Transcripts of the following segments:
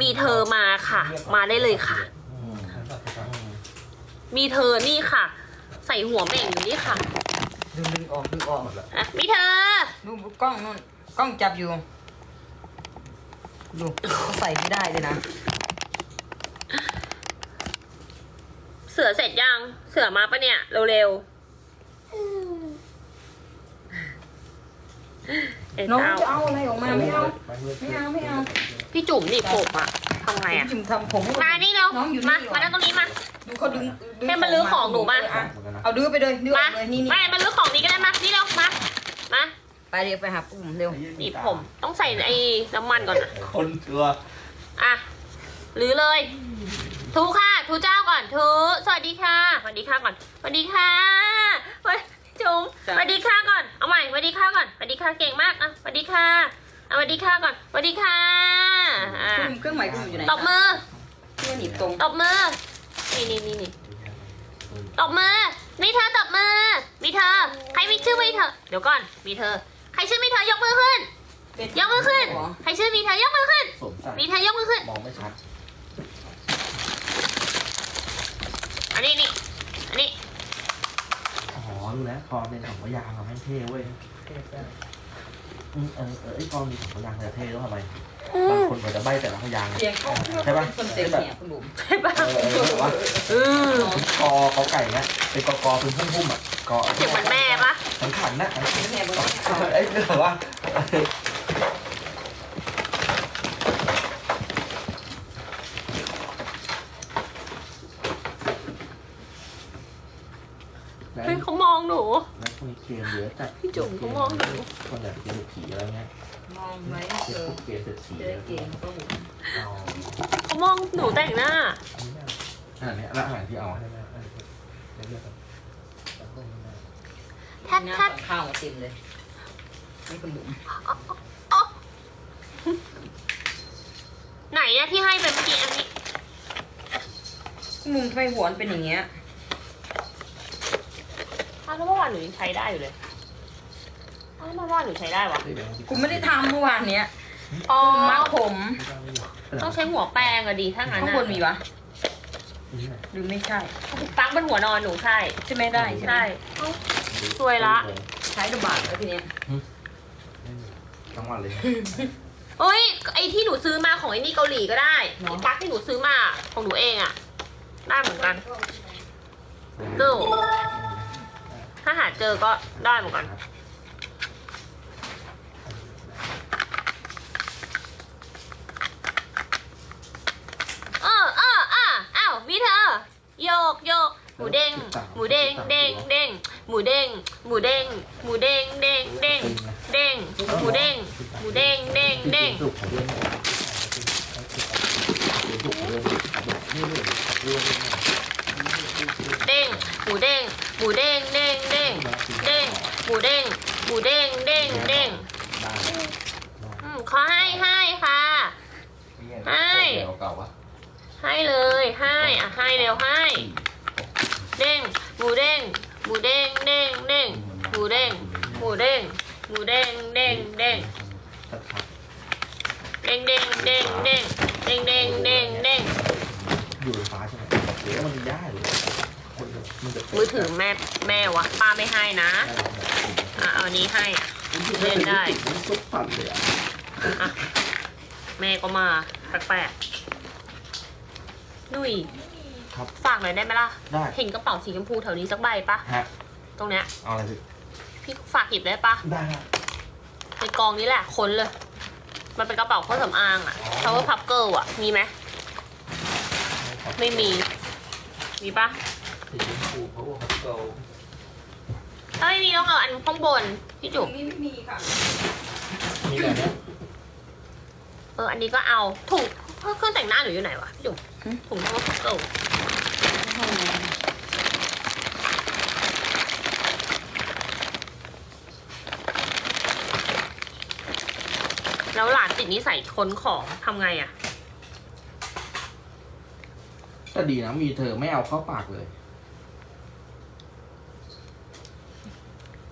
มีเธอมาค่ะ มาได้เลยค่ะอืมมีเธอนี่ค่ะ ใส่หัวเหม่งอยู่นี่ค่ะดึงดึงออกดึงออกอะมีเธอดูกล้องนู่นกล้องจับอยู่ดูเขาใส่ไม่ได้เลยนะ เสือเสร็จยัง เสือมาปะเนี่ย เร็วๆเอ็นน้องเอาจะเอาอะไรออกมาไม่เอาไปเรื่อยไม่เอาไม่เอา พี่จุ๋มนี่ผมอะทำไงอะจิมทำผมให้มานี่เร็วน้องอยู่มานี่มานั่งตรงนี้มา ดูเขาดึงดึงให้มันลื้อของหนูมา อะเหมือนกันนะเอาดื้อไปเลยดื้ออมาอกเลยนี่นี่ไม่มาลื้อของนี้ก็ได้มานี่เร็วมามาไปเดี๋ยวไปหาปุ่มเร็วหนีบผมต้องใส่ไอ้น้ำมันก่อนนะคนเชื่ออะลื้อเลย ทูค่ะ ทูเจ้าก่อนทูสวัสดีค่ะสวัสดีค่ะก่อนสวัสดีค่ะเฮ้ยจุ๋มสวัสดีค่ะก่อนเอาใหม่สวัสดีค่ะก่อนสวัสดีค่ะเก่งมากอะสวัสดีค่ะเอา สวัสดีค่ะก่อนสวัสดีค่ะอะเครื่องเครื่องหมายเครื่องอยู่ไหนตบมือเครื่องหนีบตรงตบมือ นี่นี่นี่นี่ตบมือ มีเธอตบมือ มีเธอ ใครมีชื่อมีเธอ เดี๋ยวก่อน มีเธอ ใครชื่อมีเธอยกมือขึ้น ยกมือขึ้น ใครชื่อมีเธอยกมือขึ้นสวมใส่มีเธอยกมือขึ้น มองไม่ชัด อันนี้นี่ อันนี้ อ๋อรู้แล้วพอเป็นสองพยางค์ทำให้เท่เว้ย อืมเออเออไอ้พอมีสองพยางค์จะเท่แล้วทำไมบางคนเขาจะใบแต่ละพยางค์ เสียงเขาใช่ปะคนเสียงเนี่ยคุณบุ๋มใช่ปะเออเออแบบว่าอืมกอเกอไก่เนี่ยเป็นกอกอเป็นพุ่มพุ่มๆอะกอเสียงเหมือนแม่ปะขันขันๆนะแม่บอกว่าไอ้ยเรื่องว่าแล้วเฮ้ยเขามองหนู แล้วพวกนี้เก มเยอะจัดพี่จุ๋มเขามองหนูคนแบบเกมผีอะไรเงี้ยมองไว้เกเอมอพวกเกมเศรษฐีจะอะไรได้เงี้เก่ยงก็บุ๋มเอาเขามองหนูแต่งหน้าอันนี้แล้วอาหารที่เอาให้แม่แทบหน้าแทบกับข้าวมาเต็มเลยนี่คุณบุ๋มไหนอะที่ให้ไปเมื่อกี้อันนี้คุณบุ๋มทำไมหัวมันเป็นอย่างเงี้ยอ้าวแล้วเมื่อวานหนูยังใช้ได้อยู่เลยอ้าวเมื่อวานหนูใช้ได้วะคุณไม่ได้ทำเมื่อวานเนี้ยอ๋อคุณมัดผมต้องใช้หัวแปรงอะดีถ้างั้นข้างอะบนมีวะหรือไม่ใช่ปังเป็นหัวนอนหนูใช่ใช่ไหมได้ใช่ไหมใช่เอ้าสวยละใช้ระบาดแล้วทีเนี้ยทั้งวันเลยเอ้ยไอที่หนูซื้อมาของไอ้นี่เกาหลีก็ได้ไอ้ปลั๊กที่หนูซื้อมาของหนูเองอะได้เหมือนกันเจอ ถ้าหาเจอก็ได้เหมือนกัน เออเอออะอ้าวมีเธอโยกโยกหมูเด้งหมูเด้งเด้งเด้งหมูเด้งหมูเด้งหมูเด้งเด้งเด้งเด้งหมูเด้งหมูเด้งเด้งเด้งสุกของเรื่องสุกของเรื่องนี่ เด้งหมูเด้งหมูเด้งเด้งเด้งเด้งหมูเด้งหมูเด้งเด้งเด้งอืมขอให้ให้ค่ะเก่าวะให้เลยให้อะให้เร็วให้ เด้งหมูเด้งหมูเด้งเด้งเด้งหมูเด้งหมูเด้งหมูเด้งเด้งเด้งเด้งเด้งเด้งเด้งเด้งเด้งเด้งเด้ง อยู่ไฟฟ้าใช่ไหมเดี๋ยวมันได้หรือคน มันจะมือถือแม่แม่วะป้าไม่ให้นะ อะเอาอันนี้ให้อะเล่นได้มันซุปปั่นเลยอะอะแม่ก็มาแปลกๆนุ่ยครับ ฝากหน่อยได้ไหมล่ะ ได้เห็นกระเป๋าสีชมพูแถวนี้สักใบปะฮะตรงเนี้ยเอาอะไรสิพี่ฝากหยิบได้ปะได้ในกองนี้แหละค้นเลย มันเป็นกระเป๋าเครื่องสำอางอะ power puff girl อะมีไหมไม่มี มีปะสีชมพูเพราะว่าเขาเกา ถ้าไม่มีต้องเอาอันข้างบนพี่จุ๋มนี่ไม่มีค่ะ มีอะไรเนี่ยเอออันนี้ก็เอาถุงเครื่องแต่งหน้าหนูอยู่ไหนวะพี่จุ๋มถุง power puff girl แล้วหลานติดนิสัยค้นของทำไงอะแต่ดีนะมีเธอไม่เอาเข้าปากเลย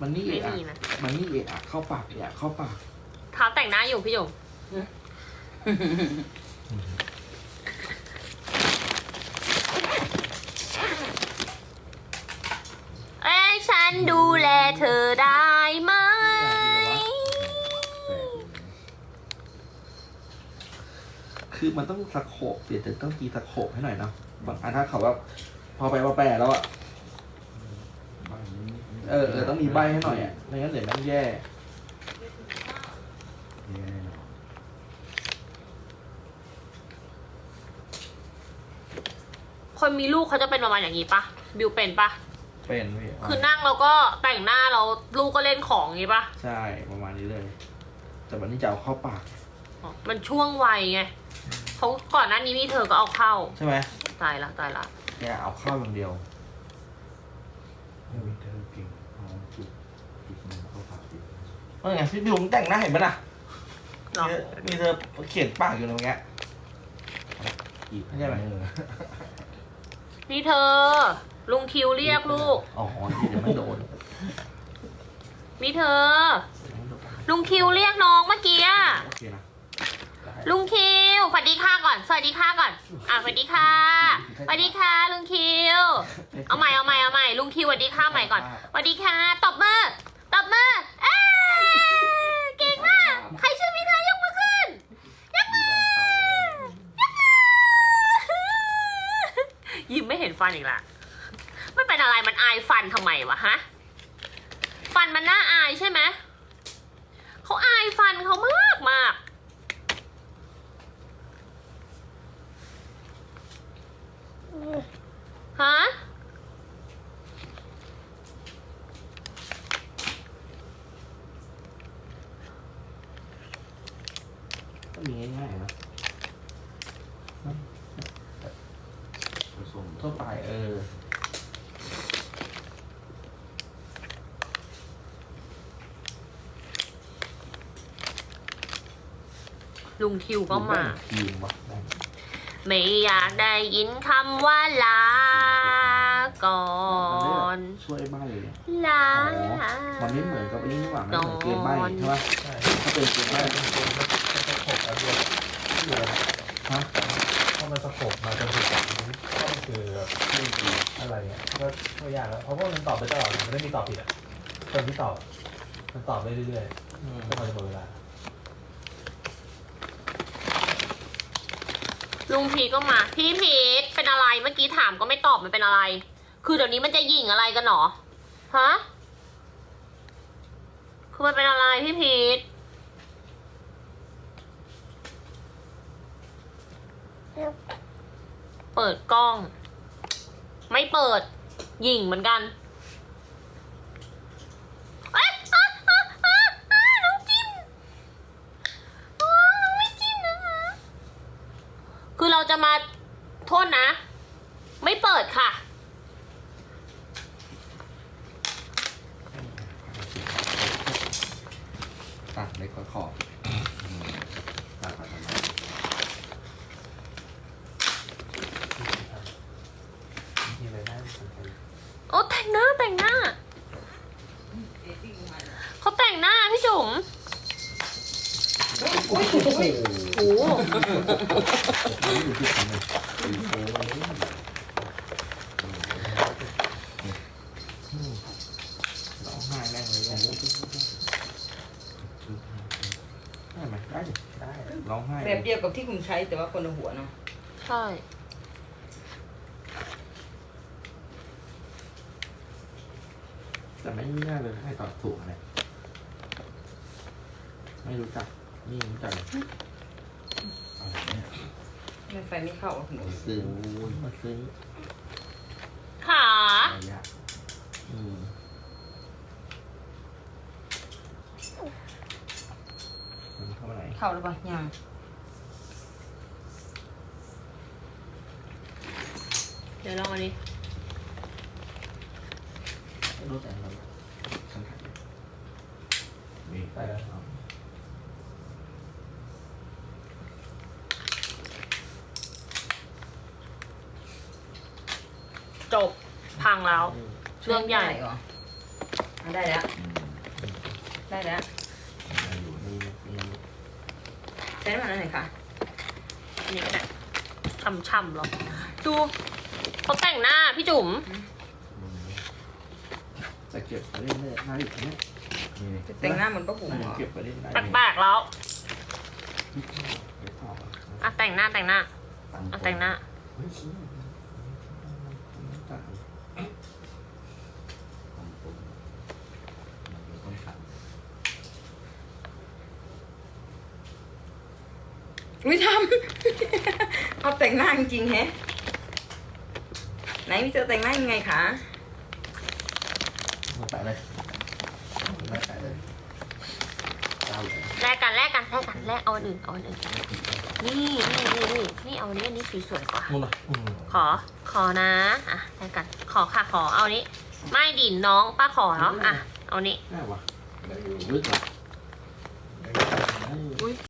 มันนี่เอะมันนี่เอะอะเข้าปากเอะเข้าปาก เท้าแต่งหน้าอยู่พี่หยงเอ้ยฉันดูแลเธอได้ไหม คือมันต้องสะโขบเปลี่ยนถึงต้องตีสะโขบให้หน่อยเนาะบางอันถ้าเขาแบบพอไปมาแปรแล้วอะ เออเออต้องมีใบให้หน่อยอะไม่งั้นเดี๋ยวมันแย่คนมีลูกเขาจะเป็นประมาณอย่างนี้ปะบิวเป็นปะเป็นพี่คือนั่งแล้วก็แต่งหน้าแล้วลูกก็เล่นของอย่างงี้ปะใช่ประมาณนี้เลย แต่วันนี้จะเอาเข้าปากอ๋อมันช่วงวัยไงเขาก่อนหน้านี้นี่เธอก็เอาเข้า ใช่ไหมตายละตายละแกเอาเข้าอย่างเดียว วิเทอร์เก่งเอาจุดจุดหนึงเข้าปากจุดว่าไงพี่บิวมึงแต่งหน้าเห็นปะน่ะเนาะมีเธอเขียนปากอยู่ตรงเนี้ย อีกใช่ไหม เออนี่เธอ ลุงคิวเรียกลูก อ๋อเดี๋ยวไม่โดนนี่เธอ ลุงคิวเรียกน้องเมื่อกี้อะโอเคนะ ลุงคิ สวัสดีค่ะก่อน สวัสดีค่ะก่อน อะสวัสดีค่ะ สวัสดีค่ะลุงคิว เอาใหม่เอาใหม่เอาใหม่ลุงคิวสวัสดีค่ะใหม่ก่อน สวัสดีค่ะ ตบมือ ตบมือ เอ้ยเก่งมาก ใครชื่อพี่เธอยกมือขึ้น ยกมือ ยกมือ ยิ้มไม่เห็นฟันอีกละไม่เป็นอะไรมันอายฟันทำไมวะฮะ ฟันมันน่าอายใช่ไหม เขาอายฟันเขามากมาก ฮะก็มีง่ายๆนะผสมทั่วไปเออ ลุงคิวก็มา ทีมวะได้ ไม่อยากได้ยินคำว่าลา ก่อนช่วยใบ้เนี่ยลา อ๋อมันไม่เหมือนกับไอ้นี่นี่หว่าไม่เหมือนเกมใบ้ใช่ปะใช่ถ้าเป็นเกมใบ้เป็นคนก็จะขบอันเดียวที่อยู่แล้วฮะ เพราะมันสะกบมาจนถึงก็คือแบบไม่ดีอะไรเงี้ยก็ไม่ยากแล้วเพราะว่ามันตอบไปตลอดมันไม่มีตอบผิดอะคนที่ตอบมันตอบได้เรื่อยอืมๆก็มันจะหมดเวลา ลุงพีก็มา พี่พีทเป็นอะไรเมื่อกี้ถามก็ไม่ตอบมันเป็นอะไร คือเดี๋ยวนี้มันจะยิงอะไรกันหรอฮะคือมันเป็นอะไรพี่พีทเปิดกล้อง ไม่เปิด หยิ่งเหมือนกันเอ๊ะอะอะอะอะน้องจิ้มอ๋อไม่จิ้มนะคะ คือเรา จะมาโทษนะ ไม่เปิดค่ะ ตัดเล็กกว่าขอบตัดไปทำไมมีอะไรได้สนใจโอ้แต่งหน้าแต่งหน้า เขาแต่งหน้าพี่จุ๋ม โอ้โห อยู่ที่ทำเลยร้องไห้แม่งเลยเนี่ยได้ไหมได้ดิได้ร้องไห้แบบเดียวกับที่คุณใช้แต่ว่าคนละหัวเนาะใช่ แต่ไม่ได้เลยให้ตอบถูกอะไรไม่รู้จักนี่รู้จักอะไรเนี่ย ไม่ไฟไม่เข้าหนูซื้อมาซื้อขาอะไรอะอืมมันเข้ามาไหนเข้าหรือเปล่ายังเดี๋ยวลองอันนี้ไม่รู้แต่เราฉันถ่ายอยู่มีไปแล้ว จบพังแล้วเรื่องใหญ่ได้เหรออะได้แล้วอืมได้แล้วได้อยู่มีมีใช้น้ำมันอะไรคะอันนี้ก็ได้ช่ำๆหรอดูเขาแต่งหน้าพี่จุ๋มอืมแต่เก็บไปเล่นได้น่าอีกเนี่ยนี่นี่จะแต่งหน้าเหมือนป้าปุ๋มน่าเหรจะอเก็บไปเล่นได้แปลกๆแล้วไม่ออกอะอะแต่งหน้าแต่งหน้าตามอะแต่งหน้า เฮ้ยซื้อตามต้องขัดอุ้ยทำ เอาแต่งหน้าจริงๆแฮะ ไหนพี่เจอแต่งหน้ายังไงคะ มาแปะเลยมาแปะเลยเจ้าเลยแลกกันแลกกันแลกกันแลกเอาอันอื่นเอาอันอื่นนี่นี่นี่นี่นี่เอาอันนี้อันนี้สีสวยกว่านู่นน่ะอืมขอ ขอนะ อะแลกกัน ขอค่ะขอ เอานี้ ไม่ดินน้องป้าขอเนาะ อะ เอานี้ ได้วะได้อยู่ลึกว่ะ